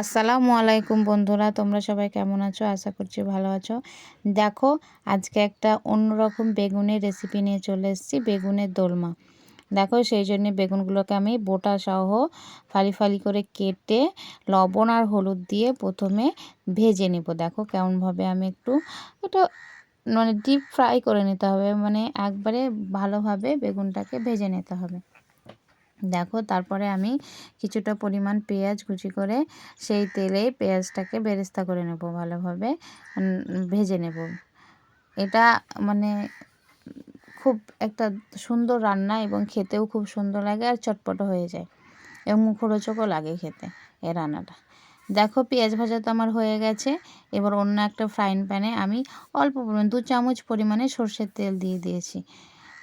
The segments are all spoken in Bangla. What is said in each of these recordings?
আসসালামু আলাইকুম বন্ধুরা, তোমরা সবাই কেমন আছো? আশা করছি ভালো আছো। দেখো, আজকে একটা অন্যরকম বেগুনের রেসিপি নিয়ে চলে এসেছি, বেগুনের দোলমা। দেখো, সেই জন্য বেগুনগুলোকে আমি বোটা সহ ফালি ফালি করে কেটে লবণ আর হলুদ দিয়ে প্রথমে ভেজে নেব। দেখো, কেমনভাবে আমি একটু এটা মানে ডিপ ফ্রাই করে নিতে হবে। মানে একবারে ভালোভাবে বেগুনটাকে ভেজে নিতে হবে। দেখো তারপরে আমি কিছুটা পরিমাণ পেঁয়াজ কুচি করে সেই তেলে পেঁয়াজটাকে বেরেস্তা করে নেব ভালোভাবে ভেজে নেব। এটা মানে খুব একটা সুন্দর রান্না এবং খেতেও খুব সুন্দর লাগে আর চটপটো হয়ে যায় এবং মুখরোচকও লাগে খেতে এই রান্নাটা। দেখো পেঁয়াজ ভাজা তো আমার হয়ে গেছে, এবার অন্য একটা ফ্রাইং প্যানে আমি অল্প পরিমাণ, দু চামচ পরিমাণে সর্ষের তেল দিয়ে দিয়েছি।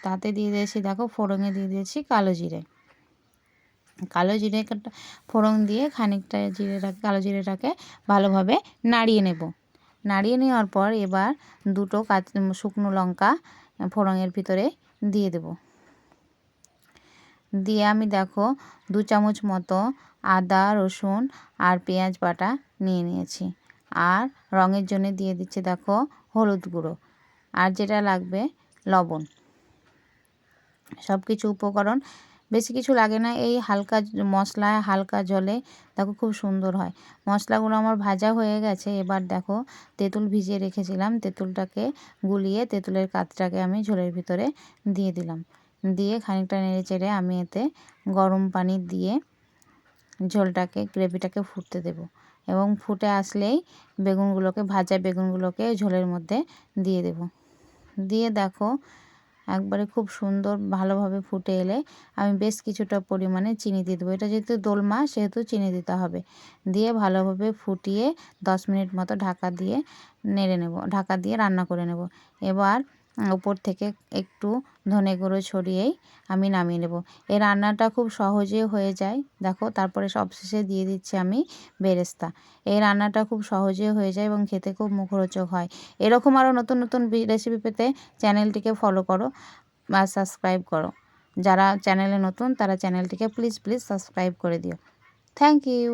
তাতে দিয়ে দিয়েছি, দেখো ফোড়ঙে দিয়ে দিয়েছি কালো জিরে। কালো জিরে ফোড়ন দিয়ে খানিকটা জিরেটাকে কালো জিরেটাকে ভালোভাবে নাড়িয়ে নেব। নাড়িয়ে নেওয়ার পর এবার দুটো কাঁচ শুকনো লঙ্কা ফোড়নের ভিতরে দিয়ে দেব। দিয়ে আমি দেখো দু চামচ মতো আদা, রসুন আর পেঁয়াজ বাটা নিয়ে নিয়েছি। আর রঙের জন্য দিয়ে দিচ্ছে দেখো হলুদ গুঁড়ো। আর যেটা লাগবে লবণ। সব কিছু উপকরণ বেশি কিছু লাগে না। এই হালকা মশলায় হালকা জলে দেখো খুব সুন্দর হয়। মশলাগুলো আমার ভাজা হয়ে গেছে। এবার দেখো তেঁতুল ভিজিয়ে রেখেছিলাম। তেঁতুলটাকে গুলিয়ে তেঁতুলের কাতটাকে আমি ঝোলের ভিতরে দিয়ে দিলাম। দিয়ে খানিকটা নেড়ে চেড়ে আমি এতে গরম পানি দিয়ে ঝোলটাকে, গ্রেভিটাকে ফুটতে দেব এবং ফুটে আসলেই বেগুনগুলোকে, ভাজা বেগুনগুলোকে ঝোলের মধ্যে দিয়ে দেব। দিয়ে দেখো একবারে খুব সুন্দর ভালোভাবে ফুটে এলে আমি বেশ কিছুটা পরিমাণে চিনি দিয়ে দেবো। এটা যেহেতু দোলমা, সেহেতু চিনি দিতে হবে। দিয়ে ভালোভাবে ফুটিয়ে দশ মিনিট মতো ঢাকা দিয়ে নেড়ে নেব, ঢাকা দিয়ে রান্না করে নেব। এবার উপর থেকে একটু ধনে গুঁড়ো ছড়িয়েই আমি নামিয়ে নেব। এই রান্নাটা খুব সহজে হয়ে যায়। দেখো, তারপরে সবশেষে দিয়ে দিচ্ছি আমি বেরেস্তা। এই রান্নাটা খুব সহজে হয়ে যায় এবং খেতে খুব মুখরোচক হয়। এরকম আরও নতুন নতুন রেসিপি পেতে চ্যানেলটিকে ফলো করো বা সাবস্ক্রাইব করো। যারা চ্যানেলে নতুন, তারা চ্যানেলটিকে প্লিজ প্লিজ সাবস্ক্রাইব করে দিও। Thank you